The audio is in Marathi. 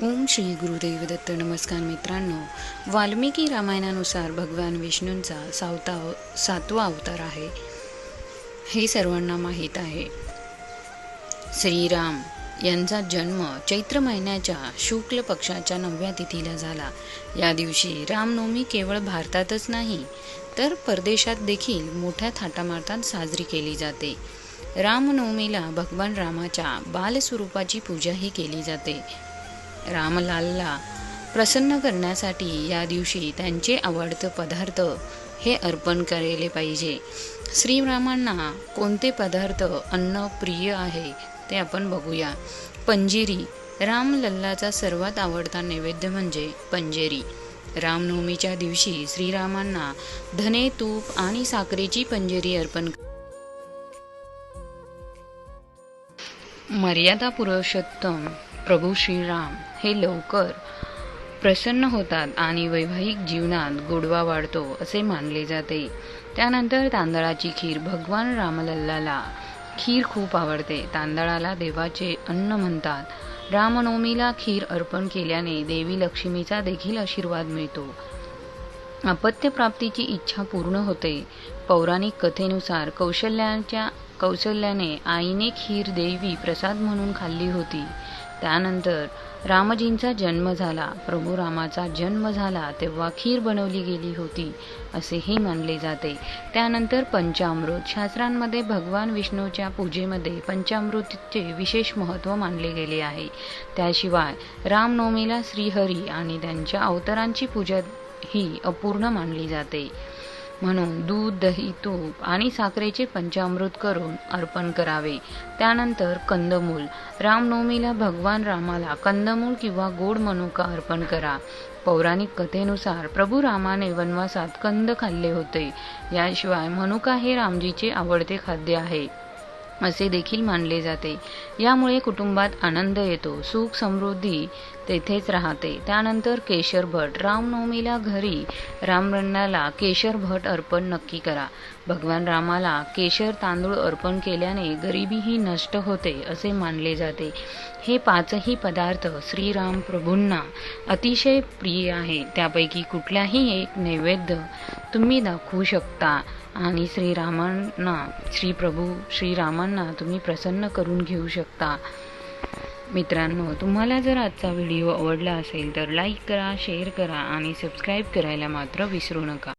ओम श्री गुरुदेव दत्त नमस्कार मित्रांनो. वाल्मिकी रामायणानुसार भगवान विष्णूंचा सावता सातवा अवतार आहे. हे सर्वांना माहीत आहे. श्रीराम यांचा जन्म चैत्र महिन्याच्या शुक्ल पक्षाच्या नवव्या तिथीला झाला. या दिवशी रामनवमी केवळ भारतातच नाही तर परदेशात देखील मोठ्या थाटामाटात साजरी केली जाते. रामनवमीला भगवान रामाच्या बालस्वरूपाची पूजाही केली जाते. रामलालला प्रसन्न करण्यासाठी या दिवशी त्यांचे आवडतं पदार्थ हे अर्पण केले पाहिजे. श्रीरामांना कोणते पदार्थ अन्न प्रिय आहे ते आपण बघूया. पंजिरी रामलल्लाचा सर्वात आवडता नैवेद्य म्हणजे पंजेरी. रामनवमीच्या दिवशी श्रीरामांना धने तूप आणि साखरेची पंजेरी अर्पण मर्यादा पुरुषोत्तम प्रभू श्रीराम हे लवकर प्रसन्न होतात आणि वैवाहिक जीवनात गोडवा वाढतो असे मानले जाते. त्यानंतर तांदळाची खीर भगवान रामलल्लाला खीर खूप आवडते. तांदळाला देवाचे अन्न म्हणतात. रामनवमीला खीर अर्पण केल्याने देवी लक्ष्मीचा देखील आशीर्वाद मिळतो. अपत्यप्राप्तीची इच्छा पूर्ण होते. पौराणिक कथेनुसार कौशल्याच्या कौशल्याने आईने खीर देवी प्रसाद म्हणून खाल्ली होती. त्यानंतर रामजींचा जन्म झाला. प्रभू रामाचा जन्म झाला तेव्हा खीर बनवली गेली होती असेही मानले जाते. त्यानंतर पंचामृत. शास्त्रांमध्ये भगवान विष्णूच्या पूजेमध्ये पंचामृतचे विशेष महत्त्व मानले गेले आहे. त्याशिवाय रामनवमीला श्रीहरी आणि त्यांच्या अवतारांची पूजा ही अपूर्ण मानली जाते. म्हणून दूध दही तूप आणि साखरेचे पंचामृत करून अर्पण करावे. त्यानंतर कंदमूल. रामनवमीला भगवान रामाला कंदमूल किंवा गोड मनुका अर्पण करा. पौराणिक कथेनुसार प्रभू रामाने वनवासात कंद खाल्ले होते. याशिवाय मनुका हे रामजीचे आवडते खाद्य आहे. असे देखील मानले जाते. यामुळे कुटुंबात आनंद येतो सुख समृद्धी तेथेच राहते. त्यानंतर केशर भट. रामनवमीला घरी रामरण्णाला केशर भट अर्पण नक्की करा. भगवान रामाला केशर तांदूळ अर्पण केल्याने गरिबीही नष्ट होते असे मानले जाते. हे पाचही पदार्थ श्रीराम प्रभूंना अतिशय प्रिय आहे. त्यापैकी कुठल्याही एक नैवेद्य तुम्ही दाखवू शकता. आणि श्रीरामांना श्री प्रभू श्रीरामांना तुम्ही प्रसन्न करून घेऊ शकता. मित्रांनो तुम्हाला जर आजचा व्हिडिओ आवडला असेल तर लाईक करा शेअर करा आणि सबस्क्राईब करायला मात्र विसरू नका.